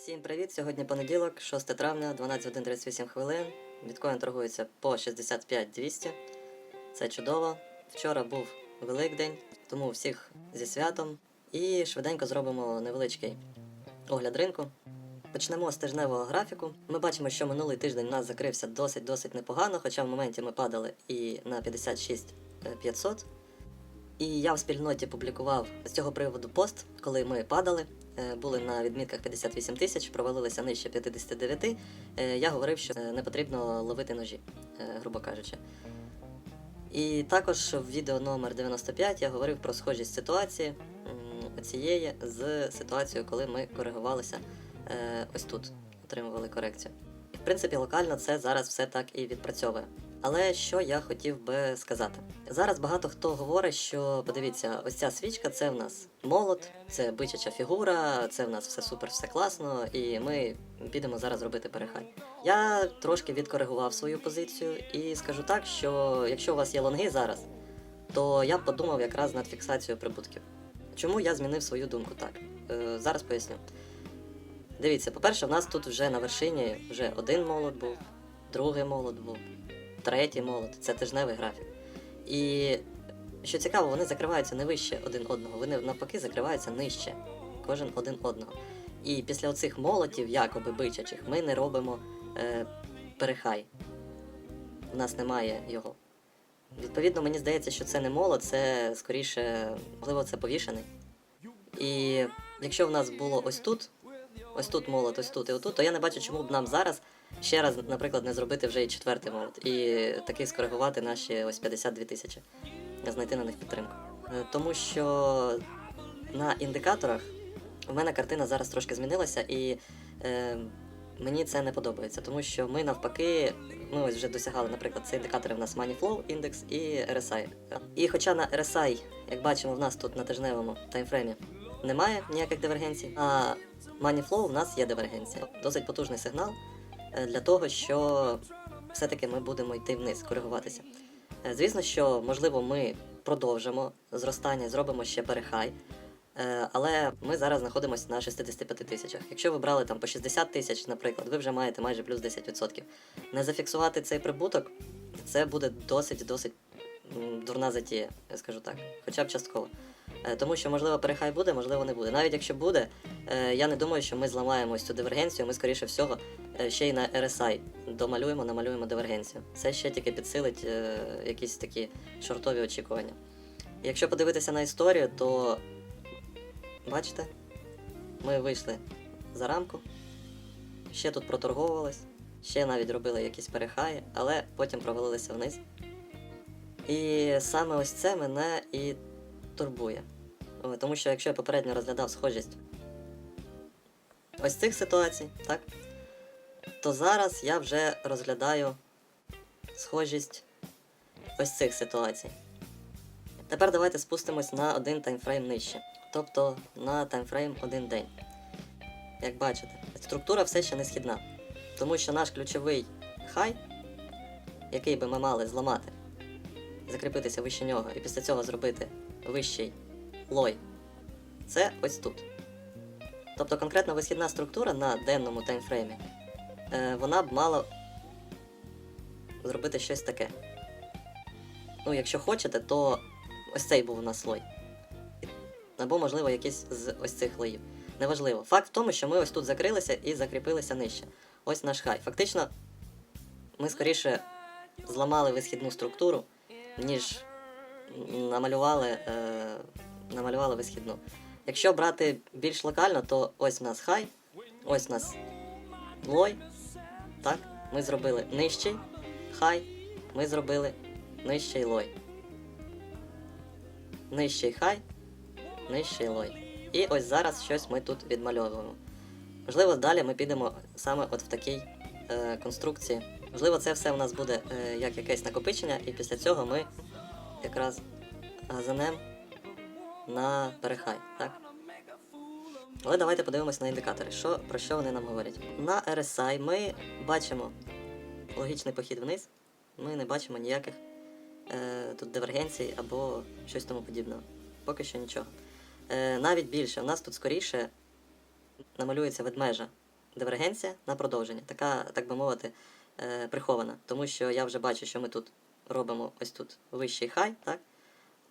Всім привіт! Сьогодні понеділок, 6 травня, 12 годин 38 хвилин. Біткоін торгується по 65 200. Це чудово. Вчора був Великдень, тому всіх зі святом. І швиденько зробимо невеличкий огляд ринку. Почнемо з тижневого графіку. Ми бачимо, що минулий тиждень у нас закрився досить-досить непогано, хоча в моменті ми падали і на 56 500. І я в спільноті публікував з цього приводу пост, коли ми падали, були на відмітках 58 тисяч, провалилися нижче 59. Е, Я говорив, що е, не потрібно ловити ножі, е, грубо кажучи. І також в відео номер 95 я говорив про схожість ситуації цієї з ситуацією, коли ми коригувалися е, ось тут, отримували корекцію. І, в принципі, локально це зараз все так і відпрацьовує. Але що я хотів би сказати? Зараз багато хто говорить, що подивіться, ось ця свічка це в нас молот, це бичача фігура, це в нас все супер, все класно, і ми підемо зараз робити перехай. Я трошки відкоригував свою позицію і скажу так, що якщо у вас є лонги зараз, то я б подумав якраз над фіксацією прибутків. Чому я змінив свою думку так? Е, зараз поясню. Дивіться, по-перше, в нас тут вже на вершині вже один молот був, другий молот був, третій молот це тижневий графік. І що цікаво, вони закриваються не вище один одного, вони навпаки закриваються нижче, кожен один одного. І після оцих молотів, якоби бичачих, ми не робимо е, перехай. У нас немає його. Відповідно, мені здається, що це не молот, це скоріше, можливо, це повішений. І якщо в нас було ось тут, ось тут молот, ось тут і отут, то я не бачу, чому б нам зараз ще раз, наприклад, не зробити вже і четвертий молот. І таки скоригувати наші ось 52 тисячі, знайти на них підтримку. Е, Тому що на індикаторах в мене картина зараз трошки змінилася, і е, мені це не подобається, тому що ми навпаки, ми ось вже досягали, наприклад, це індикатори в нас Moneyflow індекс і RSI. І хоча на RSI, як бачимо, в нас тут на тижневому таймфреймі немає ніяких дивергенцій, а Moneyflow в нас є дивергенція. Досить потужний сигнал для того, що все-таки ми будемо йти вниз, коригуватися. Е, Звісно, що можливо ми продовжимо зростання, зробимо ще перехай. Е, Але ми зараз знаходимося на 65 тисячах. Якщо ви брали там по 60 тисяч, наприклад, ви вже маєте майже плюс 10%. Не зафіксувати цей прибуток, це буде досить-досить дурна затія, я скажу так, хоча б частково. Е, Тому що, можливо, перехай буде, можливо, не буде. Навіть якщо буде, е, я не думаю, що ми зламаємо цю дивергенцію, ми, скоріше всього, е, ще й на RSI домалюємо, намалюємо дивергенцію. Це ще тільки підсилить е, якісь такі шортові очікування. Якщо подивитися на історію, то бачите, ми вийшли за рамку, ще тут проторговувались, ще навіть робили якісь перехаї, але потім провалилися вниз. І саме ось це мене і турбує. Тому що якщо я попередньо розглядав схожість ось цих ситуацій, так? То зараз я вже розглядаю схожість ось цих ситуацій. Тепер давайте спустимось на один таймфрейм нижче, тобто на таймфрейм один день. Як бачите, структура все ще не східна, тому що наш ключовий хай, який би ми мали зламати, закріпитися вище нього і після цього зробити вищий лой, це ось тут. Тобто конкретно висхідна структура на денному таймфреймі, вона б мала зробити щось таке. Ну, якщо хочете, то ось цей був у нас слой. Або, можливо, якийсь з ось цих лоїв. Неважливо. Факт в тому, що ми ось тут закрилися і закріпилися нижче. Ось наш хай. Фактично, ми скоріше зламали висхідну структуру, ніж намалювали, е, намалювали висхідну. Якщо брати більш локально, то ось у нас хай, ось у нас лой. Так, ми зробили нижчий хай, ми зробили нижчий лой. Нижчий хай, нижчий лой. І ось зараз щось ми тут відмальовуємо. Можливо, далі ми підемо саме от в такій е, конструкції. Можливо, це все у нас буде е, як якесь накопичення, і після цього ми якраз газанем на перехай, так? Але давайте подивимось на індикатори, що, про що вони нам говорять. На RSI ми бачимо логічний похід вниз, ми не бачимо ніяких е, тут дивергенцій або щось тому подібного. Поки що нічого. Е, навіть більше, у нас тут скоріше намалюється ведмежа дивергенція на продовження, така, так би мовити, е, прихована. Тому що я вже бачу, що ми тут робимо ось тут вищий хай, так?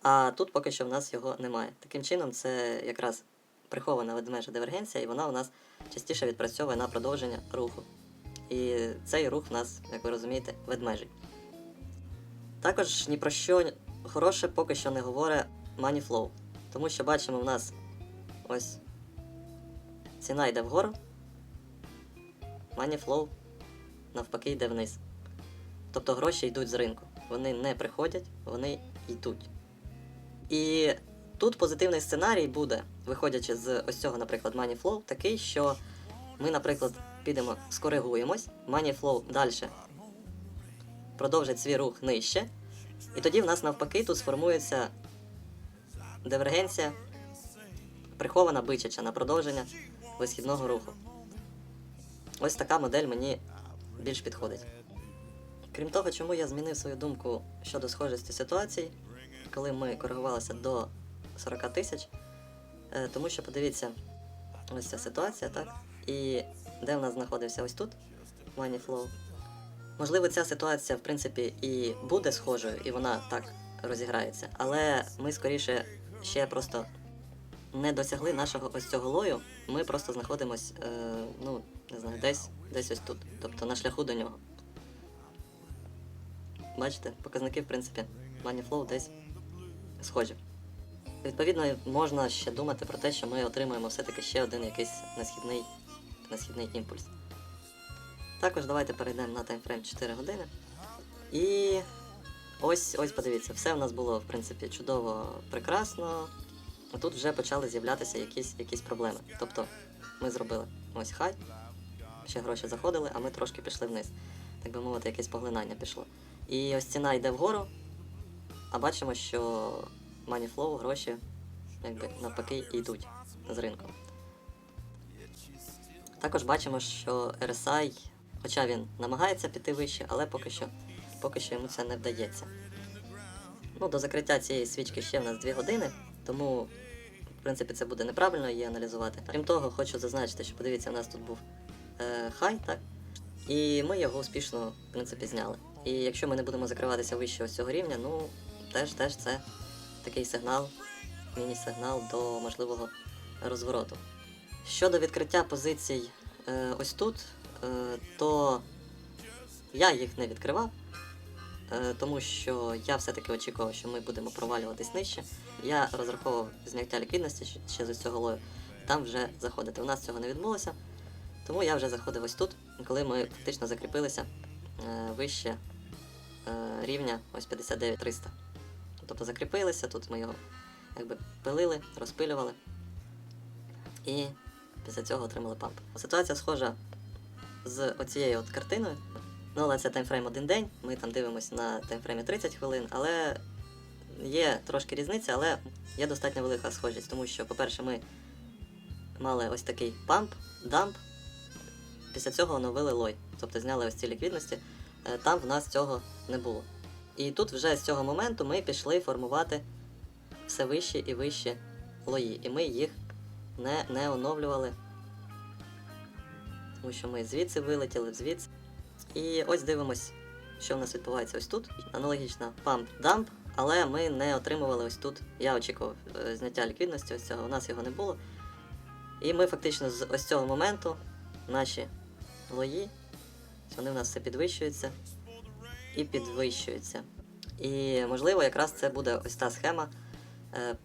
А тут поки що в нас його немає. Таким чином, це якраз прихована ведмежа дивергенція, і вона у нас частіше відпрацьовує на продовження руху. І цей рух в нас, як ви розумієте, ведмежий. Також ні про що хороше поки що не говорить Money Flow. Тому що бачимо, в нас ось ціна йде вгору, Money Flow навпаки йде вниз. Тобто гроші йдуть з ринку. Вони не приходять, вони йдуть. І тут позитивний сценарій буде, виходячи з ось цього, наприклад, Money Flow, такий, що ми, наприклад, підемо, скоригуємось, Money Flow далі продовжить свій рух нижче. І тоді в нас навпаки тут сформується дивергенція, прихована бичача на продовження висхідного руху. Ось така модель мені більш підходить. Крім того, чому я змінив свою думку щодо схожості ситуацій, коли ми коригувалися до 40 тисяч, е, тому що подивіться, ось ця ситуація, так? І де в нас знаходився ось тут Money Flow. Можливо, ця ситуація, в принципі, і буде схожою, і вона так розіграється, але ми скоріше ще просто не досягли нашого ось цього лою. Ми просто знаходимось, е, ну, не знаю, десь, десь ось тут, тобто на шляху до нього. Бачите, показники, в принципі, Money Flow десь схожі. Відповідно, можна ще думати про те, що ми отримуємо все-таки ще один якийсь насхідний, насхідний імпульс. Також давайте перейдемо на таймфрейм 4 години. І ось ось подивіться, все в нас було в принципі чудово, прекрасно. А тут вже почали з'являтися якісь, якісь проблеми. Тобто ми зробили ось хай, ще гроші заходили, а ми трошки пішли вниз. Так би мовити, якесь поглинання пішло. І ось ціна йде вгору, а бачимо, що Money Flow, гроші якби навпаки йдуть з ринку. Також бачимо, що RSI, хоча він намагається піти вище, але поки що, поки що йому це не вдається. Ну, до закриття цієї свічки ще в нас 2 години, тому, в принципі, це буде неправильно її аналізувати. Крім того, хочу зазначити, що подивіться, у нас тут був е, хай, так? І ми його успішно, в принципі, зняли. І якщо ми не будемо закриватися вище ось цього рівня, ну теж теж це такий сигнал, міні-сигнал до можливого розвороту. Щодо відкриття позицій е, ось тут, е, то я їх не відкривав, е, тому що я все-таки очікував, що ми будемо провалюватись нижче. Я розраховував зняття ліквідності ще з цього лою, там вже заходити. У нас цього не відбулося, тому я вже заходив ось тут, коли ми фактично закріпилися е, вище е, рівня ось 59300. Тобто закріпилися, тут ми його якби пилили, розпилювали. І після цього отримали памп. Ситуація схожа з оцією от картиною. Ну, але це таймфрейм один день. Ми там дивимося на таймфреймі 30 хвилин, але є трошки різниця, але є достатньо велика схожість, тому що, по-перше, ми мали ось такий памп, дамп. Після цього оновили лой, тобто зняли ось ці ліквідності. Е, Там в нас цього не було. І тут вже з цього моменту ми пішли формувати все вищі і вищі лої. І ми їх не, не оновлювали. Тому що ми звідси вилетіли, звідси. І ось дивимось, що в нас відбувається ось тут. Аналогічна памп-дамп, але ми не отримували ось тут. Я очікував е, зняття ліквідності, ось цього, у нас його не було. І ми фактично з ось цього моменту наші лої, вони в нас все підвищуються і підвищуються. І можливо, якраз це буде ось та схема е,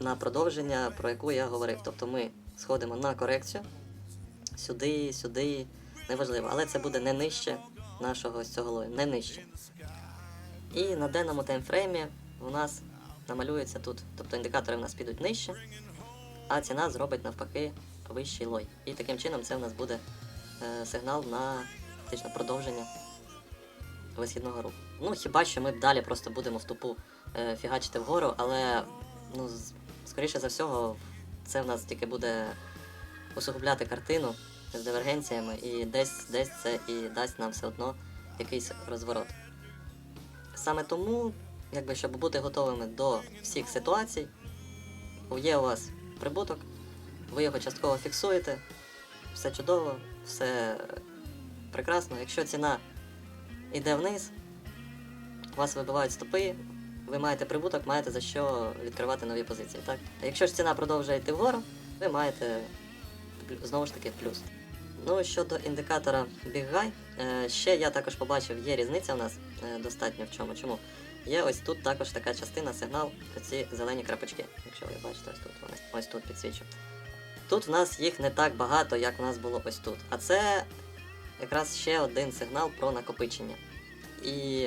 на продовження, про яку я говорив. Тобто ми сходимо на корекцію сюди, сюди, неважливо, але це буде не нижче нашого ось цього лою, не нижче. І на денному таймфреймі у нас намалюється тут, тобто індикатори в нас підуть нижче, а ціна зробить навпаки вищий лой. І таким чином це в нас буде е, сигнал на фактично продовження висхідного руху. Ну, хіба що ми далі просто будемо в тупу е, фігачити вгору, але ну, скоріше за всього, це в нас тільки буде усугубляти картину з дивергенціями, і десь, десь це і дасть нам все одно якийсь розворот. Саме тому, якби, щоб бути готовими до всіх ситуацій, є у вас прибуток, ви його частково фіксуєте, все чудово, все прекрасно. Якщо ціна йде вниз, у вас вибивають стопи, ви маєте прибуток, маєте за що відкривати нові позиції. Так? А якщо ж ціна продовжує йти вгору, ви маєте знову ж таки плюс. Ну, щодо індикатора High, е, ще я також побачив, є різниця у нас е, достатньо в чому. Чому? Є ось тут також така частина сигнал, ці зелені крапочки. Якщо ви бачите, ось тут вони ось тут підсвічу. Тут в нас їх не так багато, як в нас було ось тут. А це якраз ще один сигнал про накопичення. І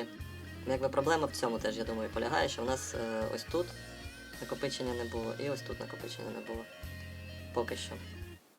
якби проблема в цьому теж, я думаю, полягає, що в нас е, ось тут накопичення не було, і ось тут накопичення не було. Поки що.